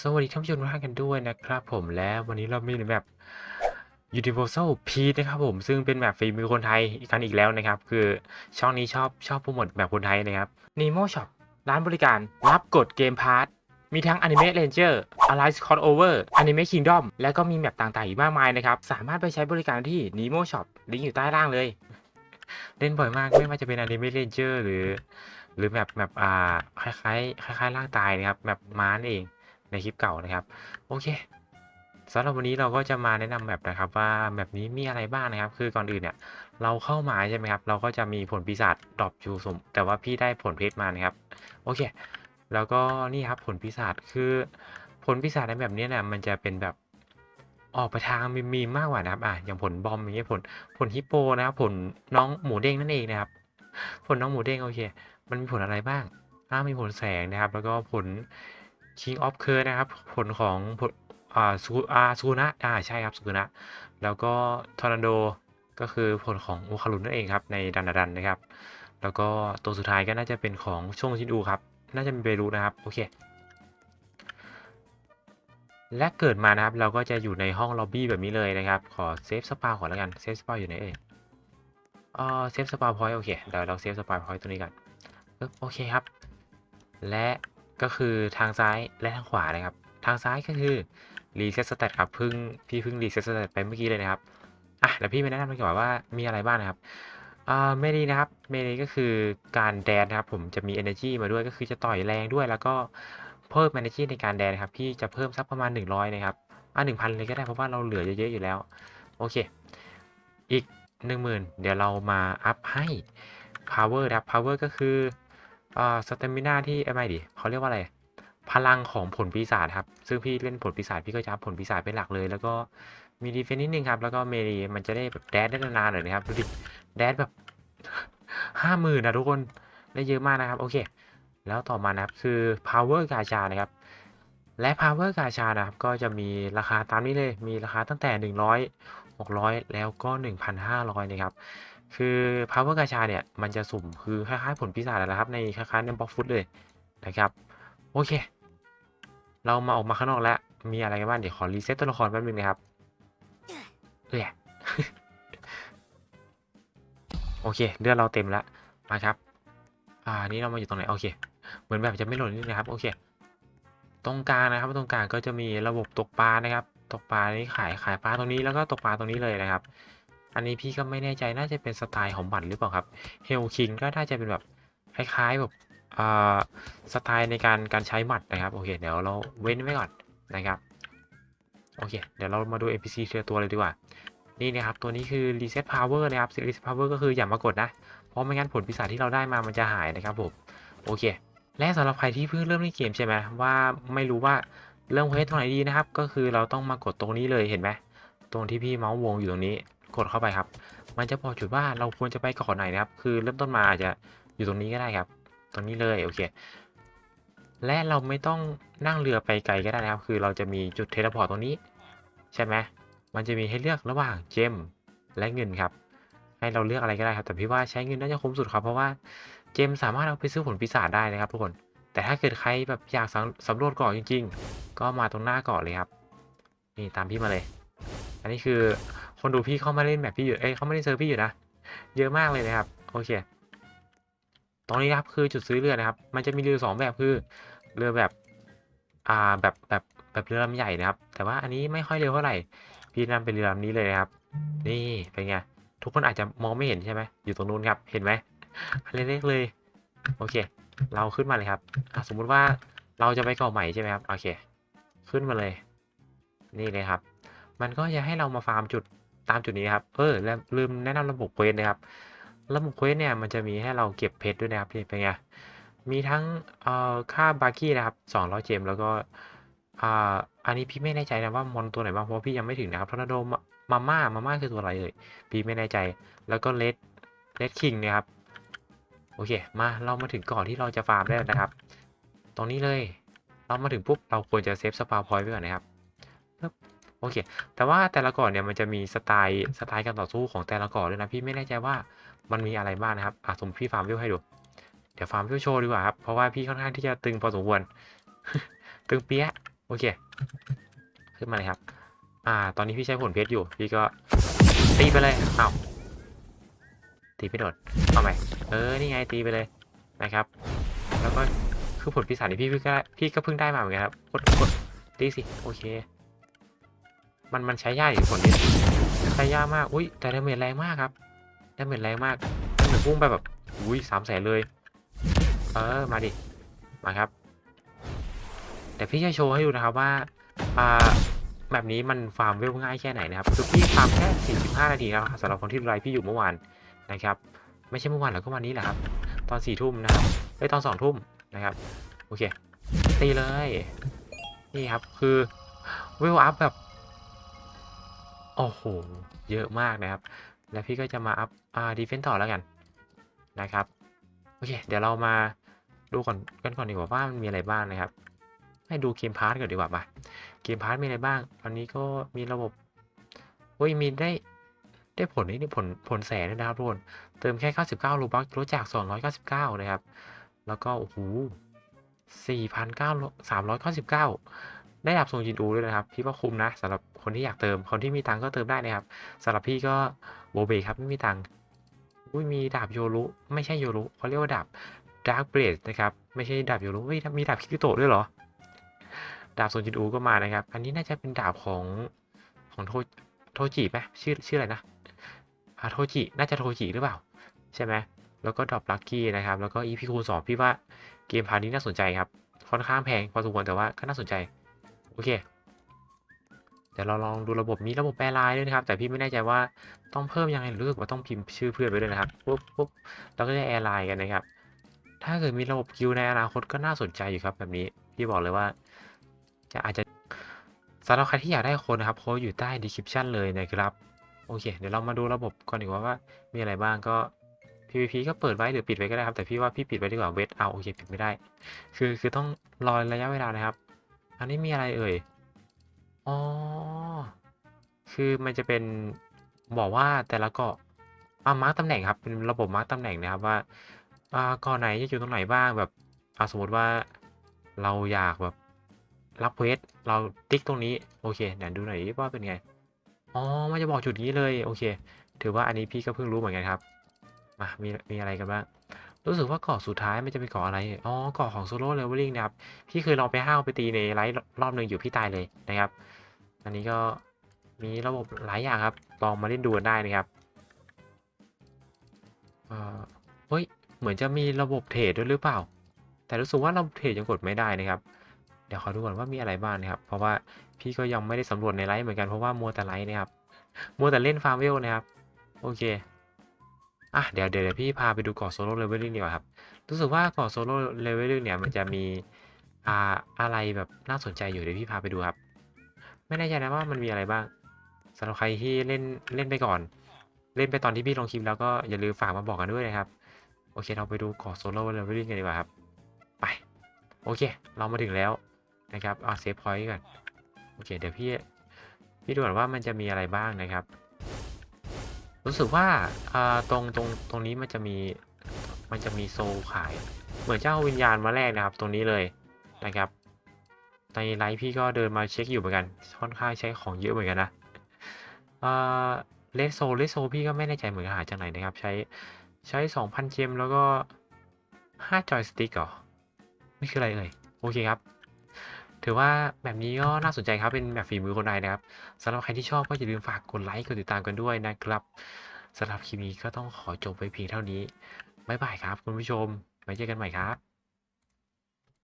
สวัสดีท่านผู้ชมทุกท่านกันด้วยนะครับผมและวันนี้เรามีแบบ Universal Peach นะครับผมซึ่งเป็นแบบฝีมือคนไทยกันอีกแล้วนะครับ คือช่องนี้ชอบชอบโปรโมทแบบคนไทยนะครับ Nemo Shop ร้านบริการรับกดเกมพาร์ทมีทั้ง Anime Ranger Alice Crossover Anime Kingdom แล้วก็มีแมปต่างๆอีกมากมายนะครับ สามารถไปใช้บริการที่ Nemo Shop ลิงก์อยู่ใต้ล่างเลย เล่นบ่อยมากไม่ว่าจะเป็น Anime Ranger หรือ หรือแบบแบบอ่าคล้ายๆคล้ายๆร่างตายนะครับแบบม้านเอง ในคลิปเก่านะครับ โอเคสำหรับวันนี้เราก็จะมาแนะนำแบบนะครับว่าแบบนี้มีอะไรบ้างนะครับ คือก่อนอื่นเนี่ยเราเข้ามาใช่ไหมครับ เราก็จะมีผลปีศาจดรอปอยู่สมแต่ว่าพี่ได้ผลเพชรมานะครับ โอเค แล้วก็นี่ครับผลปีศาจคือผลปีศาจในแบบนี้เนี่ยมันจะเป็นแบบออกไปทางมีมีมากกว่านะครับอะอย่างผลบอมอย่างเงี้ยผลผลฮิปโปนะครับผลน้องหมูเด้งนั่นเองนะครับ ผลน้องหมูเด้งโอเค มันมีผลอะไรบ้างอ่ามีผลแสงนะครับ แล้วก็ผล King of c u r นะครับ ผลของอ่าซูอาซูนะอ่าใช่ครับซูนะ แล้วก็ทอร์นาโดก็คือผลของโอคารุนนั่นเองครับ ในดันดันนะครับ แล้วก็ตัวสุดท้ายก็น่าจะเป็นของช่วงชินอูครับ น่าจะเป็นเบรูนะครับ โอเค และเกิดมานะครับ เราก็จะอยู่ในห้องล็อบบี้แบบนี้เลยนะครับ ขอเซฟสปาก่อแล้วกัน เซฟสปาอยู่ไหนเอ่ยอ่าเซฟสปาพอยต์โอเค เดี๋ยวเราเซฟสปาพอยต์ตัวนี้กันโอเคครับ และ ก็คือทางซ้ายและทางขวานะครับ ทางซ้ายก็คือรีเซ็ตสเตตครับเพิ่งพี่เพิ่งรีเซ็ตสเตตไปเมื่อกี้เลยนะครับอะแล้วพี่มาแนะนำกันก่อนว่ามีอะไรบ้างนะครับอ่าเมลีนะครับเมลีก็คือการแดนนะครับ ผมจะมี energy มาด้วยก็คือจะต่อยแรงด้วย แล้วก็เพิ่ม energy ในการแดนนะครับ พี่จะเพิ่มสักประมาณ 100 นะครับอะ1,000เลยก็ได้เพราะว่าเราเหลือเยอะๆอยู่แล้ว โอเค อีก 10,000 เดี๋ยวเรามาอัพให้ power นะครับ power ก็คือ อ่าสเตมินาที่ไม่ดิเขาเรียกว่าอะไร พลังของผลปีศาจครับ ซึ่งพี่เล่นผลปีศาจพี่ก็จะอัพผลปีศาจเป็นหลักเลย แล้วก็มีดีเฟนนิดนึงครับ แล้วก็เมลีมันจะได้แบบแดดได้นานๆหน่อยนะครับ ดูดิ แดดแบบห้าหมื่นนะทุกคน ได้เยอะมากนะครับ โอเค แล้วต่อมานะครับคือ power กาชานะครับ และ power กาชานะครับก็จะมีราคาตามนี้เลย มีราคาตั้งแต่ 100 600 แล้วก็ 1,500นะครับ คือ power กาชาเนี่ย มันจะสุ่มคือคล้ายๆผลปีศาจนั่นแหละครับ ในคล้ายๆในบล็อกฟุตเลยนะครับ โอเค เรามาออกมาข้างนอกแล้ว มีอะไรกันบ้างเดี๋ยวขอรีเซ็ตตัวละครแป๊บนึงนะครับเอ้ยโอเคเลือดเราเต็มแล้วมาครับ อ่านี่เรามาอยู่ตรงไหนโอเค เหมือนแบบจะไม่หลดนิดนะครับ โอเค ตรงกลางนะครับตรงกลางก็จะมีระบบตกปลานะครับ ตกปลานี่ขายขายปลาตรงนี้แล้วก็ตกปลาตรงนี้เลยนะครับ อันนี้พี่ก็ไม่แน่ใจน่าจะเป็นสไตล์ของบัตรหรือเปล่าครับเฮลคิงก็น่าจะเป็นแบบคล้ายๆแบบสไตล์ในการการใช้หมัดนะครับโอเคเดี๋ยวเราเว้นไว้ก่อนนะครับโอเคเดี๋ยวเรามาดู NPC ทีละตัวเลยดีกว่า นี่นะครับตัวนี้คือ Reset Power นะครับ Reset Power ก็คืออย่ามากดนะ เพราะไม่งั้นผลปีศาจที่เราได้มามันจะหายนะครับผมโอเค และสำหรับใครที่เพิ่งเริ่มเล่นเกมใช่ไหมว่าไม่รู้ว่าเริ่มเควสตรงไหนดีนะครับ ก็คือเราต้องมากดตรงนี้เลยเห็นไหมตรงที่พี่เมาส์วงอยู่ตรงนี้ กดเข้าไปครับ มันจะบอกจุดว่าเราควรจะไปเกาะไหนนะครับ คือเริ่มต้นมาอาจจะอยู่ตรงนี้ก็ได้ครับ ตรงนี้เลยโอเค และเราไม่ต้องนั่งเรือไปไกลก็ได้นะครับ คือเราจะมีจุดเทเลพอร์ตตรงนี้ ใช่ไหมมันจะมีให้เลือกระหว่างเจมและเงินครับ ให้เราเลือกอะไรก็ได้ครับ แต่พี่ว่าใช้เงินน่าจะคุ้มสุดครับ เพราะว่าเจมสามารถเอาไปซื้อผลปีศาจได้นะครับทุกคน แต่ถ้าเกิดใครแบบอยากสำรวจเกาะจริง ๆ ก็มาตรงหน้าเกาะเลยครับ นี่ตามพี่มาเลย อันนี้คือ คนดูพี่เข้ามาเล่นแบบพี่อยู่เอ้ยเขาไม่ได้เซิร์ฟพี่อยู่นะ เยอะมากเลยนะครับ โอเค ตรงนี้ครับคือจุดซื้อเรือนะครับ มันจะมีเรือสองแบบคือเรือแบบอ่าแบบแบบแบบเรือลำใหญ่นะครับ แต่ว่าอันนี้ไม่ค่อยเร็วเท่าไหร่ พี่นำเป็นเรือลำนี้เลยนะครับ นี่เป็นไงทุกคนอาจจะมองไม่เห็นใช่ไหมอยู่ตรงนู้นครับ เห็นไหมเล็กๆเลย โอเค เราขึ้นมาเลยครับสมมุติว่าเราจะไปเกาะใหม่ใช่ไหมครับ โอเค ขึ้นมาเลย นี่เลยครับ มันก็จะให้เรามาฟาร์มจุด ตามจุดนี้ครับ เออแล้วลืมแนะนำระบบเควสนะครับ ระบบเควสเนี่ยมันจะมีให้เราเก็บเพชรด้วยนะครับนี่เป็นไง มีทั้งเอ่อค่าบาร์กี้นะครับ200เจมแล้วก็อ่าอันนี้พี่ไม่แน่ใจนะว่ามอนตัวไหนบ้างเพราะพี่ยังไม่ถึงนะครับทอร์นาโดมาม่ามาม่าคือตัวอะไรเอ่ยพี่ไม่แน่ใจ แล้วก็เลดเลดคิงนี่ยครับโอเค มาเรามาถึงก่อนที่เราจะฟาร์มได้แล้วนะครับ ตรงนี้เลย เรามาถึงปุ๊บเราควรจะเซฟสปาพอยต์ไว้ก่อนนะครับ โอเค แต่ว่าแต่ละเก่อนเนี่ยมันจะมีสไตล์สไตล์การต่อสู้ของแต่ละเก่อนด้วยนะพี่ไม่แน่ใจว่ามันมีอะไรบ้างนะครับอะสมพี่ฟาร์มวิวให้ดู เดี๋ยวฟาร์มวิวโชว์ดีกว่าครับ เพราะว่าพี่ค่อนข้างที่จะตึงพอสมควร ตึงเปี้ย โอเค ขึ้นมาเลยครับ อ่า ตอนนี้พี่ใช้ผลเพชรอยู่ พี่ก็ตีไปเลยเอาตีไม่โดดเอาใหมเออ นี่ไงตีไปเลยนะครับ แล้วก็คือผลพิศาจนี่พี่พี่ก็พี่ก็เพิ่งได้มาเหมือนกันครับกดกดตีสิ โอเค มันมันใช้ยากอยู่ผลนี้ใช้ยากมากอุ้ยแต่ดาเมจแรงมากครับดาเมจแรงมากดาเมจพุ่งไปแบบอุ้ยสามแสนเลย เออมาดิมาครับแต่พี่จะโชว์ให้ดูนะครับว่าอ่าแบบนี้มันฟาร์มเวลง่ายแค่ไหนนะครับคือพี่ฟาร์มแค่ 45 นาทีนะครับสำหรับคนที่ไลฟ์พี่อยู่เมื่อวานนะครับ ไม่ใช่เมื่อวานหรอกก็วันนี้แหละครับ ตอน4ทุ่มนะครับไอ้ตอน2ทุ่มนะครับโอเคตีเลยนี่ครับคือเวลอัพแบบ โอ้โห เยอะมากนะครับ แล้วพี่ก็จะมาอัพอ่าดีเฟนต์ต่อแล้วกันนะครับ โอเค เดี๋ยวเรามาดูก่อนกันก่อนดีกว่าว่ามันมีอะไรบ้างนะครับ ให้ดูเกมพาร์ทก่อนดีกว่ามาเกมพาร์ทมีอะไรบ้าง ตอนนี้ก็มีระบบโอ้ยมีได้ได้ผลนี่นี่ผลผลแสนด้วยนะครับทุกคนเติมแค่ 99รูบัคลดจาก 299 นะครับ แล้วก็โอ้โห4,9399 ได้ดับทรงจินอูด้วยนะครับพี่ว่าคุ้มนะสำหรับคนที่อยากเติมคนที่มีตังค์ก็เติมได้นะครับสำหรับพี่ก็โบเบครับไม่มีตังค์อุ้ยมีดาบโยรุไม่ใช่โยรุเขาเรียกว่าดาบดาร์กเบรดนะครับไม่ใช่ดาบโยรุเฮ้ยมีดาบคิริโตะด้วยเหรอ ดาบโซจินอูก็มานะครับ อันนี้น่าจะเป็นดาบของของโทโทจิไหมชื่อชื่ออะไรนะอาโทจิน่าจะโทจิหรือเปล่า ใช่ไหมแล้วก็ดรอปลัคกี้นะครับ แล้วก็อีพีคูณสองพี่ว่าเกมพาร์ทนี้น่าสนใจครับ ค่อนข้างแพงพอสมควรแต่ว่าก็น่าสนใจ โอเค เดี๋ยวเราลองดูระบบมีระบบแปลลน์ด้วยนะครับ แต่พี่ไม่แน่ใจว่าต้องเพิ่มยังไงหรือรู้สึกว่าต้องพิมพ์ชื่อเพื่อนไว้ด้วยนะครับปุ๊บปุ๊บเราก็จะแอร์ไลน์กันนะครับ ถ้าเกิดมีระบบคิวในอนาคตก็น่าสนใจอยู่ครับแบบนี้พี่บอกเลยว่า จะอาจจะสำหรับใครที่อยากได้โคนนะครับโค้ดอยู่ใต้ description เลยนะครับโอเค เดี๋ยวเรามาดูระบบก่อนดีกว่าว่ามีอะไรบ้างก็ PVP ก็เปิดไว้หรือปิดไว้ก็ได้ครับ แต่พี่ว่าพี่ปิดไว้ดีกว่าเวทเอาโอเคปิดไม่ได้ คือคือต้องรอระยะเวลานะครับ อันนี้มีอะไรเอ่ย อ๋อ คือมันจะเป็นบอกว่าแต่ละเกาะอ่ามาร์กตำแหน่งครับ เป็นระบบมาร์กตำแหน่งนะครับว่าอ่าเกาะไหนจะอยู่ตรงไหนบ้างแบบอ่าสมมติว่าเราอยากแบบรับเควสเราติ๊กตรงนี้โอเคเดี๋ยวดูหน่อยดิว่าเป็นไง อ๋อ มันจะบอกจุดนี้เลย โอเค ถือว่าอันนี้พี่ก็เพิ่งรู้เหมือนกันครับ มา มีมีอะไรกันบ้าง รู้สึกว่าเกาะสุดท้ายมันจะเป็นเกาะอะไร อ๋อ เกาะของโซโล่เลเวลลิ่งนะครับ พี่เคยลองไปห้าวไปตีในไลฟ์รอบหนึ่งอยู่พี่ตายเลยนะครับ อันนี้ก็มีระบบหลายอย่างครับ ลองมาเล่นดูกันได้นะครับ เออเฮ้ย เหมือนจะมีระบบเทรดด้วยหรือเปล่า แต่รู้สึกว่าระบบเทรดยังกดไม่ได้นะครับ เดี๋ยวขอดูก่อนว่ามีอะไรบ้างนะครับ เพราะว่าพี่ก็ยังไม่ได้สำรวจในไลฟ์เหมือนกันเพราะว่ามัวแต่ไลฟ์นะครับ มัวแต่เล่นฟาร์มเวลนะครับ โอเค อะเดี๋ยวเดี๋ยวพี่พาไปดูเกาะโซโล่เลเวลลิ่งดีกว่าครับรู้สึกว่าเกาะโซโล่เลเวลลิ่งเนี่ยมันจะมีอ่าอะไรแบบน่าสนใจอยู่เดี๋ยวพี่พาไปดูครับ ไม่แน่ใจนะว่ามันมีอะไรบ้างสำหรับใครที่เล่นเล่นไปก่อน เล่นไปตอนที่พี่ลงคลิปแล้วก็อย่าลืมฝากมาบอกกันด้วยนะครับ โอเคเราไปดูเกาะโซโล่เลเวลลิ่งกันดีกว่าครับ ไปโอเค เรามาถึงแล้วนะครับเอาเซฟพอยต์ก่อนโอเคเดี๋ยวพี่พี่ดูก่อนว่ามันจะมีอะไรบ้างนะครับ รู้สึกว่าตรงตรงตรงนี้มันจะมีมันจะมีโซลขาย เหมือนเจ้าวิญญาณมาแรกนะครับ ตรงนี้เลยนะครับในไลฟ์พี่ก็เดินมาเช็คอยู่เหมือนกันค่อนข้างใช้ของเยอะเหมือนกันนะเลสโซเลสโซพี่ก็ไม่แน่ใจเหมือนกันหาจากไหนนะครับ ใช้ใช้ 2,000 เจมแล้วก็ 5 จอยสติ๊กเหรอนี่คืออะไรเอ่ย โอเคครับ ถือว่าแบบนี้ก็น่าสนใจครับเป็นแบบฝีมือคนไทยนะครับสำหรับใครที่ชอบก็อย่าลืมฝากกดไลค์กดติดตามกันด้วยนะครับสำหรับคลิปนี้ก็ต้องขอจบไวเพียงเท่านี้บ๊ายบายครับ คุณผู้ชมไว้เจอกันใหม่ครับ